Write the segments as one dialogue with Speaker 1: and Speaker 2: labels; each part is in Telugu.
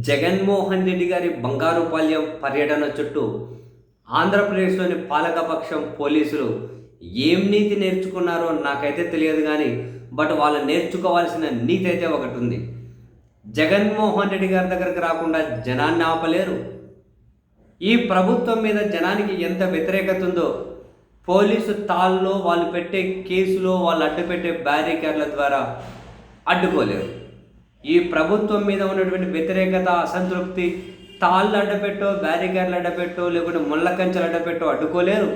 Speaker 1: జగన్మోహన్ రెడ్డి గారి బంగారుపాల్యం పర్యటన చుట్టూ ఆంధ్రప్రదేశ్లోని పాలకపక్షం పోలీసులు ఏం నీతి నేర్చుకున్నారో నాకైతే తెలియదు కానీ బట్ వాళ్ళు నేర్చుకోవాల్సిన నీతి అయితే ఒకటి ఉంది జగన్మోహన్ రెడ్డి గారి దగ్గరకు రాకుండా జనాన్ని ఆపలేరు. ఈ ప్రభుత్వం మీద జనానికి ఎంత వ్యతిరేకత ఉందో పోలీసు తాళ్ళలో వాళ్ళు పెట్టే కేసులో వాళ్ళు అడ్డుపెట్టే బ్యారికేడ్ల ద్వారా అడ్డుకోలేరు. ఈ ప్రభుత్వం మీద ఉన్నటువంటి వ్యతిరేకత అసంతృప్తి తాళ్ళు అడ్డపెట్టో బ్యారికేడ్లు అడ్డపెట్టో లేకుంటే ముళ్ళ కంచెలు అడ్డపెట్టో అడ్డుకోలేరు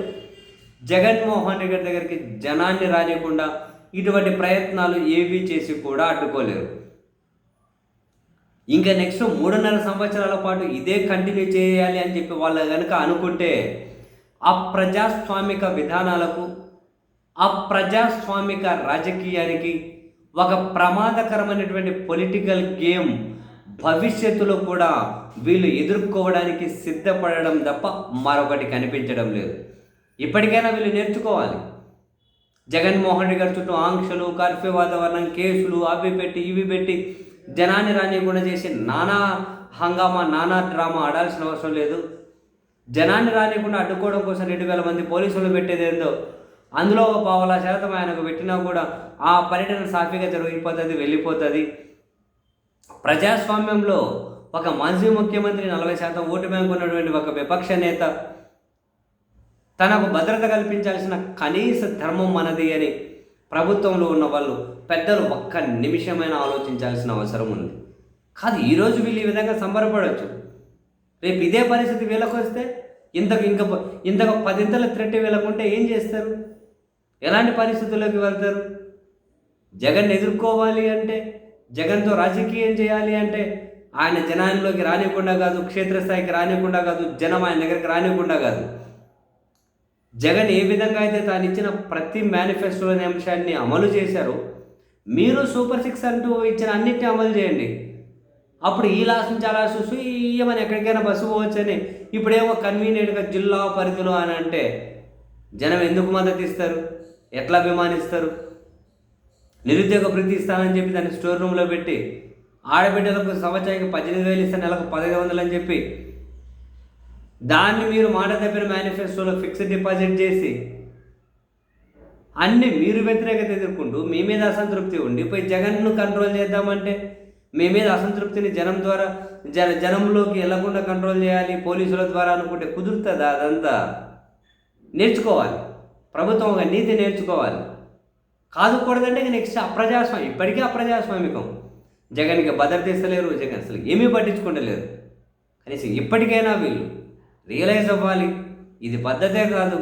Speaker 1: జగన్మోహన్ రెడ్డి గారి దగ్గరికి జనాన్ని రానియకుండా ఇటువంటి ప్రయత్నాలు ఏవీ చేసి కూడా అడ్డుకోలేరు ఇంకా నెక్స్ట్ మూడున్నర సంవత్సరాల పాటు ఇదే కంటిన్యూ చేయాలి అని చెప్పి వాళ్ళు కనుక అనుకుంటే ఆ ప్రజాస్వామిక విధానాలకు ఆ ప్రజాస్వామిక రాజకీయానికి ఒక ప్రమాదకరమైనటువంటి పొలిటికల్ గేమ్ భవిష్యత్తులో కూడా వీళ్ళు ఎదుర్కోవడానికి సిద్ధపడడం తప్ప మరొకటి కనిపించడం లేదు. ఇప్పటికైనా వీళ్ళు నేర్చుకోవాలి. జగన్మోహన్ రెడ్డి గారి చుట్టూ ఆంక్షలు కర్ఫ్యూ వాతావరణం కేసులు అవి పెట్టి ఇవి పెట్టి జనాన్ని రానియకుండా చేసి నానా హంగామా నానా డ్రామా ఆడాల్సిన అవసరం లేదు. జనాన్ని రానియకుండా అడ్డుకోవడం కోసం రెండు వేల మంది పోలీసులు పెట్టేది ఏందో అందులో పావుల శాతం ఆయనకు పెట్టినా కూడా ఆ పర్యటన సాఫీగా జరిగిపోతుంది వెళ్ళిపోతుంది ప్రజాస్వామ్యంలో ఒక మాజీ ముఖ్యమంత్రి నలభై శాతం ఓటు బ్యాంకు ఉన్నటువంటి ఒక విపక్ష నేత తనకు భద్రత కల్పించాల్సిన కనీస ధర్మం మనది అని ప్రభుత్వంలో ఉన్న వాళ్ళు పెద్దలు ఒక్క నిమిషమైన ఆలోచించాల్సిన అవసరం ఉంది. కాదు ఈరోజు వీళ్ళు ఈ విధంగా సంబరపడవచ్చు రేపు ఇదే పరిస్థితి వీళ్ళకు వస్తే ఇంతకు ఇంకా ఇంతకు పదింతల త్రెట్టి వీళ్ళకుంటే ఏం చేస్తారు? ఎలాంటి పరిస్థితుల్లోకి వెళ్తారు? జగన్ ఎదుర్కోవాలి అంటే జగన్తో రాజకీయం చేయాలి అంటే ఆయన జనాల్లోకి రానివ్వకుండా కాదు క్షేత్రస్థాయికి రానివ్వకుండా కాదు జనం ఆయన దగ్గరికి రానివ్వకుండా కాదు. జగన్ ఏ విధంగా అయితే తాను ఇచ్చిన ప్రతి మేనిఫెస్టోలోని అంశాన్ని అమలు చేశారో మీరు సూపర్ సిక్స్ అంటూ ఇచ్చిన అన్నిటిని అమలు చేయండి. అప్పుడు ఈ లాస్ నుంచి అలా చూసి ఏమని ఎక్కడికైనా బస్సు పోవచ్చని ఇప్పుడేమో కన్వీనియంట్గా జిల్లా పరిధిలో అని అంటే జనం ఎందుకు మద్దతు ఇస్తారు? ఎట్లా అభిమానిస్తారు? నిరుద్యోగ ప్రతి ఇస్తానని చెప్పి దాన్ని స్టోర్ రూమ్లో పెట్టి ఆడబిడ్డలకు సంవత్సరానికి పద్దెనిమిది వేలు ఇస్తే నెలకు పదహైదు వందలు అని చెప్పి దాన్ని మీరు మాట తప్పిన మేనిఫెస్టోలో ఫిక్స్డ్ డిపాజిట్ చేసి అన్ని మీరు వ్యతిరేకత ఎదుర్కొంటూ మీ మీద అసంతృప్తి ఉండి పోయి జగన్ను కంట్రోల్ చేద్దామంటే మీ మీద అసంతృప్తిని జనం ద్వారా జన జనంలోకి వెళ్ళకుండా కంట్రోల్ చేయాలి పోలీసుల ద్వారా అనుకుంటే కుదురుతుందా అదంతా? నేర్చుకోవాలి. ప్రభుత్వం ఒక నీతి నేర్చుకోవాలి. కాదుకూడదంటే ఇక నెక్స్ట్ అప్రజాస్వామ్యం ఇప్పటికీ అప్రజాస్వామికం. జగన్కి భద్రత ఇస్తలేరు జగన్ అసలు ఏమీ పట్టించుకుంటలేరు. కనీసం ఇప్పటికైనా వీళ్ళు రియలైజ్ అవ్వాలి. ఇది పద్ధతే కాదు.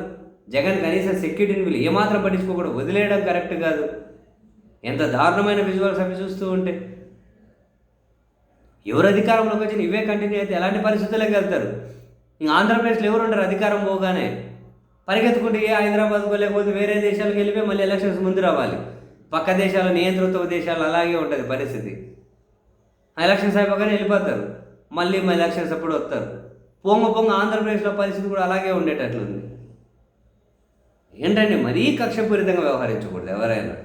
Speaker 1: జగన్ కనీసం సెక్యూరిటీని వీళ్ళు ఏమాత్రం పట్టించుకోకూడదు. వదిలేయడం కరెక్ట్ కాదు. ఎంత దారుణమైన విజువల్స్ అవి చూస్తూ ఉంటే. ఎవరు అధికారంలోకి వచ్చిన ఇవే కంటిన్యూ అయితే ఎలాంటి పరిస్థితుల్లోకి వెళ్తారు? ఇంక ఆంధ్రప్రదేశ్లో ఎవరు ఉండరు? అధికారం పోగానే. పరిగెత్తుకుంటే ఏ హైదరాబాద్కో లేకపోతే వేరే దేశాలకు వెళ్ళిపోయి మళ్ళీ ఎలక్షన్స్ ముందు రావాలి. పక్క దేశాలు నియంతృత్వ దేశాలు అలాగే ఉంటుంది పరిస్థితి. ఆ ఎలక్షన్స్ అయిపోగానే వెళ్ళిపోతారు. మళ్ళీ మా ఎలక్షన్స్ అప్పుడు వస్తారు. పొంగ పొంగ ఆంధ్రప్రదేశ్లో పరిస్థితి కూడా అలాగే ఉండేటట్లుంది. ఏంటండి మరీ కక్షపూరితంగా వ్యవహరించకూడదు ఎవరైనా?